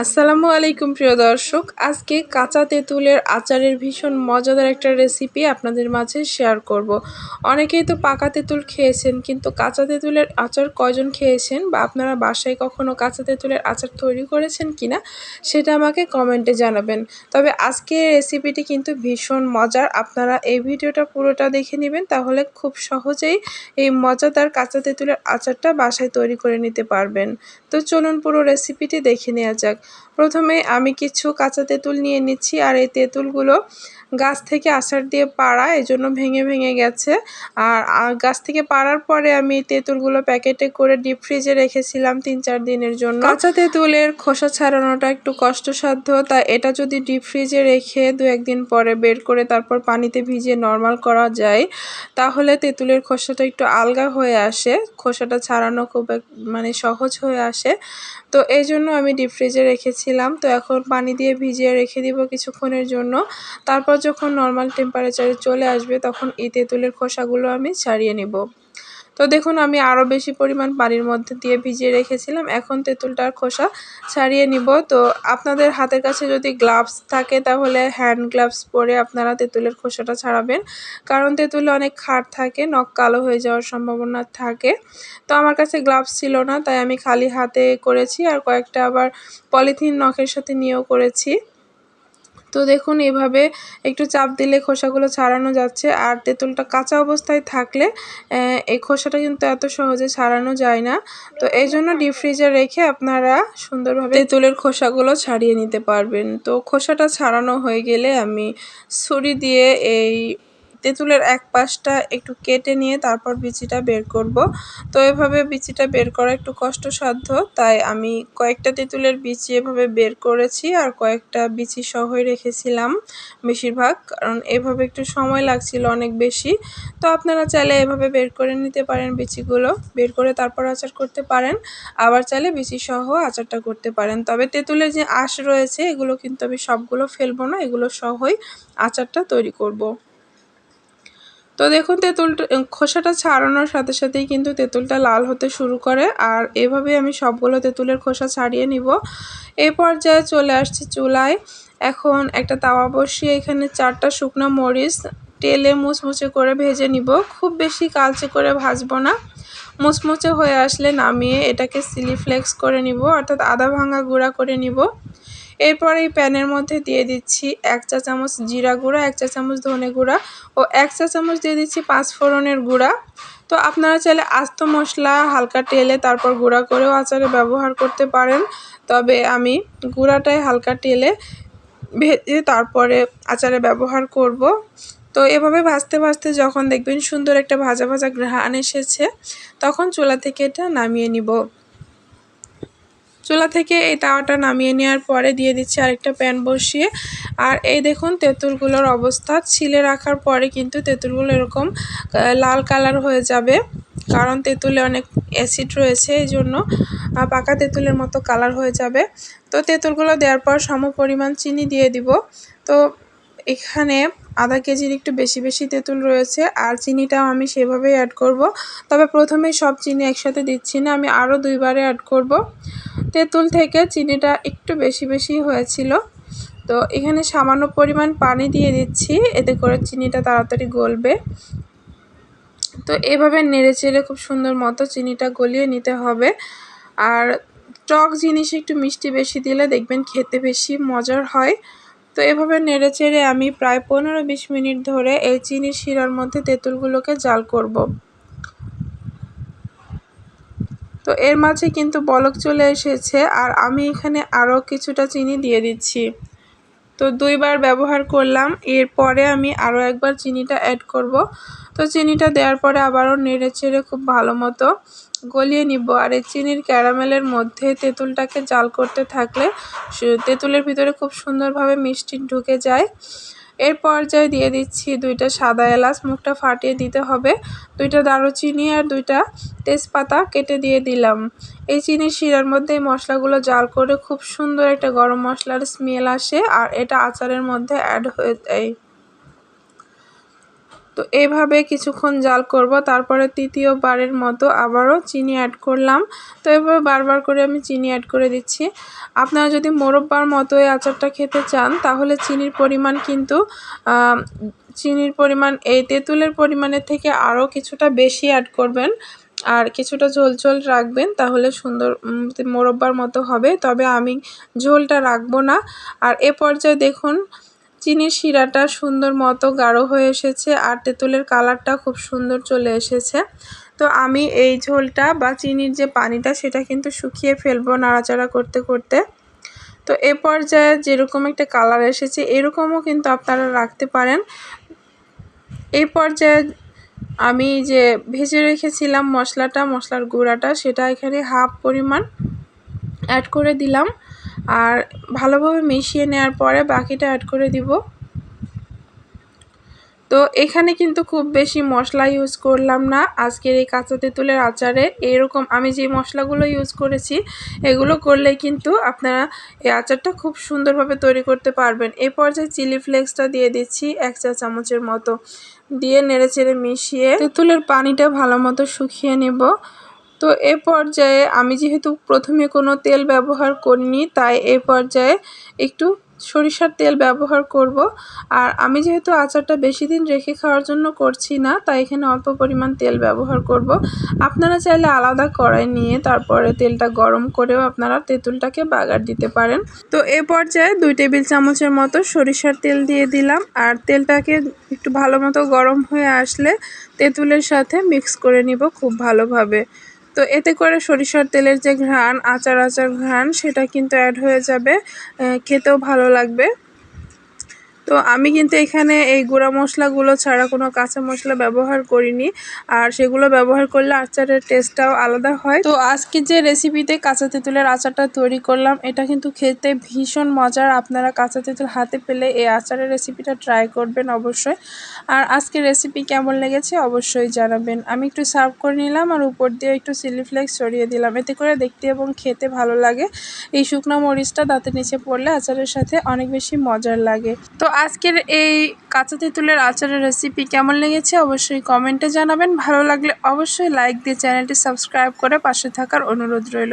আসসালামু আলাইকুম, প্রিয় দর্শক। আজকে কাঁচা তেঁতুলের আচারের ভীষণ মজাদার একটা রেসিপি আপনাদের মাঝে শেয়ার করব। অনেকেই তো পাকা তেঁতুল খেয়েছেন, কিন্তু কাঁচা তেঁতুলের আচার কয়জন খেয়েছেন বা আপনারা বাসায় কখনও কাঁচা তেঁতুলের আচার তৈরি করেছেন কিনা সেটা আমাকে কমেন্টে জানাবেন। তবে আজকে রেসিপিটি কিন্তু ভীষণ মজার। আপনারা এই ভিডিওটা পুরোটা দেখে নেবেন, তাহলে খুব সহজেই এই মজাদার কাঁচা তেঁতুলের আচারটা বাসায় তৈরি করে নিতে পারবেন। তো চলুন পুরো রেসিপিটি দেখে নেওয়া যাক। প্রথমে আমি কিছু কাঁচা তেঁতুল নিয়ে নিচ্ছি আর এই তেঁতুলগুলো গাছ থেকে আচার দিয়ে পাড়া, এজন্য ভেঙে ভেঙে গেছে। আর গাছ থেকে পাড়ার পরে আমি তেঁতুলগুলো প্যাকেটে করে ডিপ ফ্রিজে রেখেছিলাম তিন চার দিনের জন্য। কাঁচা তেঁতুলের খোসা ছাড়ানোটা একটু কষ্টসাধ্য তাই এটা যদি ডিপ ফ্রিজে রেখে দু একদিন পরে বের করে তারপর পানিতে ভিজিয়ে নর্মাল করা যায়, তাহলে তেঁতুলের খোসাটা একটু আলগা হয়ে আসে। খোসাটা ছাড়ানো খুব মানে সহজ হয়ে আসে। তো এই জন্য আমি ডিপ ফ্রিজে রেখেছিলাম, তো এখন পানি দিয়ে ভিজিয়ে রেখে দিব কিছুক্ষণের জন্য। তারপর যখন নর্মাল টেম্পারেচারে চলে আসবে, তখন এই তেঁতুলের খোসাগুলো আমি ছাড়িয়ে নেব। তো দেখুন, আমি আরও বেশি পরিমাণ পানির মধ্যে দিয়ে ভিজিয়ে রেখেছিলাম। এখন তেঁতুলটার খোসা ছাড়িয়ে নিব। তো আপনাদের হাতের কাছে যদি গ্লাভস থাকে, তাহলে হ্যান্ড গ্লাভস পরে আপনারা তেঁতুলের খোসাটা ছাড়াবেন। কারণ তেঁতুলে অনেক খাট থাকে, নখ কালো হয়ে যাওয়ার সম্ভাবনা থাকে। তো আমার কাছে গ্লাভস ছিল না, তাই আমি খালি হাতে করেছি আর কয়েকটা আবার পলিথিন নখের সাথে নিয়েও করেছি। তো দেখুন, এভাবে একটু চাপ দিলে খোসাগুলো ছাড়ানো যাচ্ছে। আর তেঁতুলটা কাঁচা অবস্থায় থাকলে এই খোসাটা কিন্তু এত সহজে ছাড়ানো যায় না। তো এই জন্য ডিপ ফ্রিজে রেখে আপনারা সুন্দরভাবে তেঁতুলের খোসাগুলো ছাড়িয়ে নিতে পারবেন। তো খোসাটা ছাড়ানো হয়ে গেলে আমি ছুরি দিয়ে এই তেঁতুলের এক পাশটা একটু কেটে নিয়ে তারপর বিচিটা বের করব। তো এভাবে বিচিটা বের করা একটু কষ্টসাধ্য, তাই আমি কয়েকটা তেঁতুলের বিচি এভাবে বের করেছি আর কয়েকটা বিচি সহই রেখেছিলাম বেশিরভাগ, কারণ এভাবে একটু সময় লাগছিল অনেক বেশি। তো আপনারা চাইলে এভাবে বের করে নিতে পারেন বিচিগুলো, বের করে তারপর আচার করতে পারেন, আবার চাইলে বিচি সহ আচারটা করতে পারেন। তবে তেঁতুলের যে আঁশ রয়েছে, এগুলো কিন্তু আমি সবগুলো ফেলব না, এগুলো সহই আচারটা তৈরি করব। তো দেখুন, তেঁতুলটা খোসাটা ছাড়ানোর সাথে সাথেই কিন্তু তেঁতুলটা লাল হতে শুরু করে। আর এভাবে আমি সবগুলো তেঁতুলের খোসা ছাড়িয়ে নিব। এ পর্যায়ে চলে আসছি চুলায়। এখন একটা তাওয়া বসিয়ে এখানে চারটা শুকনো মরিচ, তেলে মুচমুচে করে ভেজে নিব। খুব বেশি কালচে করে ভাজবো না। মুচমুচে হয়ে আসলে নামিয়ে এটাকে সিলি ফ্লেক্স করে নিব, অর্থাৎ আদা ভাঙা গুঁড়া করে নিব। এরপর এই প্যানের মধ্যে দিয়ে দিচ্ছি এক চা চামচ জিরা গুঁড়া, এক চা চামচ ধনে গুঁড়া ও এক চা চামচ দিয়ে দিচ্ছি পাঁচ ফোড়নের গুঁড়া। তো আপনারা চাইলে আস্ত মশলা, হালকা টেলে তারপর গুঁড়া করেও আচারে ব্যবহার করতে পারেন। তবে আমি গুঁড়াটাই হালকা টেলে ভেজে তারপরে আচারে ব্যবহার করব। তো এভাবে ভাজতে ভাজতে যখন দেখবেন সুন্দর একটা ভাজা ভাজা ঘ্রাণ এসেছে, তখন চুলা থেকে এটা নামিয়ে নিব। চুলা থেকে এই তাওয়াটা নামিয়ে নেওয়ার পরে দিয়ে দিচ্ছি আরেকটা প্যান বসিয়ে। আর এই দেখুন তেঁতুলগুলোর অবস্থা। ছিলে রাখার পরে কিন্তু তেঁতুলগুলো এরকম লাল কালার হয়ে যাবে। কারণ তেঁতুলে অনেক অ্যাসিড রয়েছে, এই জন্য পাকা তেঁতুলের মতো কালার হয়ে যাবে। তো তেঁতুলগুলো দেওয়ার পর সম পরিমাণ চিনি দিয়ে দিব। তো এখানে আধা কেজির একটু বেশি বেশি তেঁতুল রয়েছে, আর চিনিটাও আমি সেভাবেই অ্যাড করব। তবে প্রথমে সব চিনি একসাথে দিচ্ছি না, আমি আরও দুইবারে অ্যাড করব। তেঁতুল থেকে চিনিটা একটু বেশি বেশি হয়েছিল। তো এখানে সামান্য পরিমাণ পানি দিয়ে দিচ্ছি, এতে করে চিনিটা তাড়াতাড়ি গলবে। তো এভাবে নেড়ে চেড়ে খুব সুন্দর মতো চিনিটা গলিয়ে নিতে হবে। আর টক জিনিস একটু মিষ্টি বেশি দিলে দেখবেন খেতে বেশি মজার হয়। তো এভাবে নেড়ে চেড়ে আমি প্রায় পনেরো বিশ মিনিট ধরে এই চিনির শিরার মধ্যে তেঁতুলগুলোকে জাল করব। তো এর মাঝে কিন্তু বলক চলে এসেছে আর আমি এখানে আরও কিছুটা চিনি দিয়ে দিচ্ছি তো দুইবার ব্যবহার করলাম, এরপরে আমি আরও একবার চিনিটা অ্যাড করব তো চিনিটা দেওয়ার পরে আবারও নেড়ে চেড়ে খুব ভালো মতো গলিয়ে নিব। আর এই চিনির ক্যারামেলের মধ্যে তেঁতুলটাকে জাল করতে থাকলে তেঁতুলের ভিতরে খুব সুন্দরভাবে মিষ্টি ঢুকে যায়। এর পর্যায়ে দিয়ে দিচ্ছি দুইটা সাদা এলাচ, মুখটা ফাটিয়ে দিতে হবে। দুইটা দারুচিনি আর দুইটা তেজপাতা কেটে দিয়ে দিলাম। এই চিনির শিরার মধ্যে এই মশলাগুলো জাল করে খুব সুন্দর একটা গরম মশলার স্মেল আসে আর এটা আচারের মধ্যে অ্যাড হয়ে যায়। তো এইভাবে কিছুক্ষণ জাল করব, তারপরে তৃতীয়বারের মতো আবারও চিনি অ্যাড করলাম। তো এভাবে বারবার করে আমি চিনি অ্যাড করে দিচ্ছি। আপনারা যদি মোরব্বার মতো এই আচারটা খেতে চান, তাহলে চিনির পরিমাণ কিন্তু চিনির পরিমাণ, এই তেঁতুলের পরিমাণের থেকে আরও কিছুটা বেশি অ্যাড করবেন। আর কিছুটা ঝোল ঝোল রাখবেন, তাহলে সুন্দর মোরব্বার মতো হবে। তবে আমি ঝোলটা রাখব না। আর এ পর্যায়ে দেখুন চিনির শিরাটা সুন্দর মতো গাঢ় হয়ে এসেছে আর তেঁতুলের কালারটা খুব সুন্দর চলে এসেছে। তো আমি এই ঝোলটা বা চিনির যে পানিটা সেটা কিন্তু শুকিয়ে ফেলব নাড়াচাড়া করতে করতে। তো এ পর্যায়ে যেরকম একটা কালার এসেছে এরকমও কিন্তু আপনারা রাখতে পারেন। এই পর্যায়ে আমি যে ভেজে রেখেছিলাম মশলাটা, মশলার গুঁড়াটা, সেটা এখানে হাফ পরিমাণ অ্যাড করে দিলাম। আর ভালোভাবে মিশিয়ে নেওয়ার পরে বাকিটা অ্যাড করে দিব। তো এখানে কিন্তু খুব বেশি মশলা ইউজ করলাম না। আজকের এই কাঁচা তেঁতুলের আচারে এরকম আমি যে মশলাগুলো ইউজ করেছি, এগুলো করলে কিন্তু আপনারা এই আচারটা খুব সুন্দরভাবে তৈরি করতে পারবেন। এ পর্যায়ে চিলি ফ্লেক্সটা দিয়ে দিচ্ছি এক চা চামচের মতো। দিয়ে নেড়ে চেড়ে মিশিয়ে তেঁতুলের পানিটা ভালো মতো শুকিয়ে নেব। তো এ পর্যায়ে আমি যেহেতু প্রথমে কোনো তেল ব্যবহার করিনি, তাই এ পর্যায়ে একটু সরিষার তেল ব্যবহার করব। আর আমি যেহেতু আচারটা বেশি দিন রেখে খাওয়ার জন্য করছি না, তাই এখানে অল্প পরিমাণ তেল ব্যবহার করব। আপনারা চাইলে আলাদা কড়াই নিয়ে তারপরে তেলটা গরম করেও আপনারা তেঁতুলটাকে বাগার দিতে পারেন। তো এ পর্যায়ে দুই টেবিল চামচের মতো সরিষার তেল দিয়ে দিলাম। আর তেলটাকে একটু ভালো মতো গরম হয়ে আসলে তেঁতুলের সাথে মিক্স করে নিব খুব ভালোভাবে। তো এতে করে সরিষার তেলের যে ঘ্রাণ আচার আচার ঘ্রাণ, সেটা কিন্তু অ্যাড হয়ে যাবে। খেতেও ভালো লাগবে। তো আমি কিন্তু এখানে এই গুঁড়া মশলাগুলো ছাড়া কোনো কাঁচা মশলা ব্যবহার করিনি। আর সেগুলো ব্যবহার করলে আচারের টেস্টটাও আলাদা হয়। তো আজকে যে রেসিপিতে কাঁচা তেঁতুলের আচারটা তৈরি করলাম, এটা কিন্তু খেতে ভীষণ মজার। আপনারা কাঁচা তেঁতুল হাতে পেলে এই আচারের রেসিপিটা ট্রাই করবেন অবশ্যই। আর আজকের রেসিপি কেমন লেগেছে অবশ্যই জানাবেন। আমি একটু সার্ভ করে নিলাম আর উপর দিয়ে একটু চিলি ফ্লেক্স ছড়িয়ে দিলাম। এতে করে দেখতে এবং খেতে ভালো লাগে। এই শুকনো মরিচটা দাঁতের নিচে পড়লে আচারের সাথে অনেক বেশি মজার লাগে। তো আজকের এই কাঁচা তেঁতুলের আচারের রেসিপি কেমন লেগেছে অবশ্যই কমেন্টে জানাবেন। ভালো লাগলে অবশ্যই লাইক দিয়ে চ্যানেলটি সাবস্ক্রাইব করে পাশে থাকার অনুরোধ রইল।